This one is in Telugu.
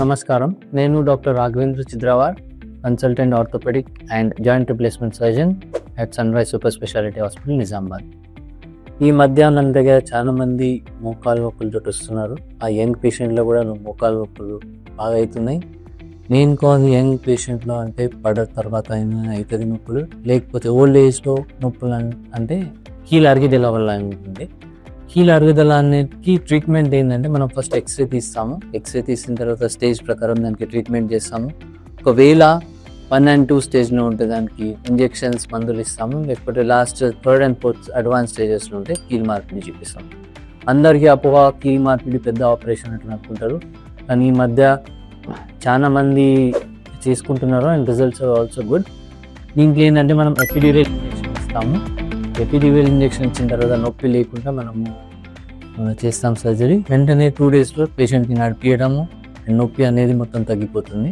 నమస్కారం. నేను doctor Raghavendra Chidravar consultant orthopaedic and joint replacement surgeon at Sunrise super speciality hospital Nizamabad. ఈ మధ్య దగ్గర చాలామంది మోకాలు మోకాలు తోటి వస్తున్నారు ఆ యంగ్ పేషెంట్లో కూడా మోకాలు నొప్పులు బాగా అవుతున్నాయి. నేను కాదు యంగ్ పేషెంట్లో అంటే పడ తర్వాత అయినా అవుతుంది నొప్పులు. లేకపోతే ఓల్డ్ ఏజ్లో నొప్పులు అంటే కీళ్ళ అరిగిదల వల్ల ఉంటుంది. కీళ్ళ అరుగుదల అనేది ట్రీట్మెంట్ ఏంటంటే మనం ఫస్ట్ ఎక్స్రే తీస్తాము. ఎక్స్రే తీసిన తర్వాత స్టేజ్ ప్రకారం దానికి ట్రీట్మెంట్ చేస్తాము. ఒకవేళ వన్ అండ్ టూ స్టేజ్లో ఉంటే దానికి ఇంజెక్షన్స్ మందులు ఇస్తాము. లేకపోతే last third and fourth advance స్టేజెస్లో ఉంటే కీల్ మార్పిడి చూపిస్తాము. అందరికీ అపోహ కీల్ మార్పిడి పెద్ద ఆపరేషన్ అట్లా అనుకుంటారు. కానీ ఈ మధ్య చాలా మంది చేసుకుంటున్నారు and results are also good దీంట్లో ఏంటంటే మనం ఎపిడ్యూరల్ ఇంజెక్షన్ ఇస్తాము. ఎపిడ్యూరల్ ఇంజెక్షన్ ఇచ్చిన తర్వాత నొప్పి లేకుండా మనము చేస్తాం సర్జరీ వెంటనే టూ డేస్లో పేషెంట్ని నడిపించడము నొప్పి అనేది మొత్తం తగ్గిపోతుంది.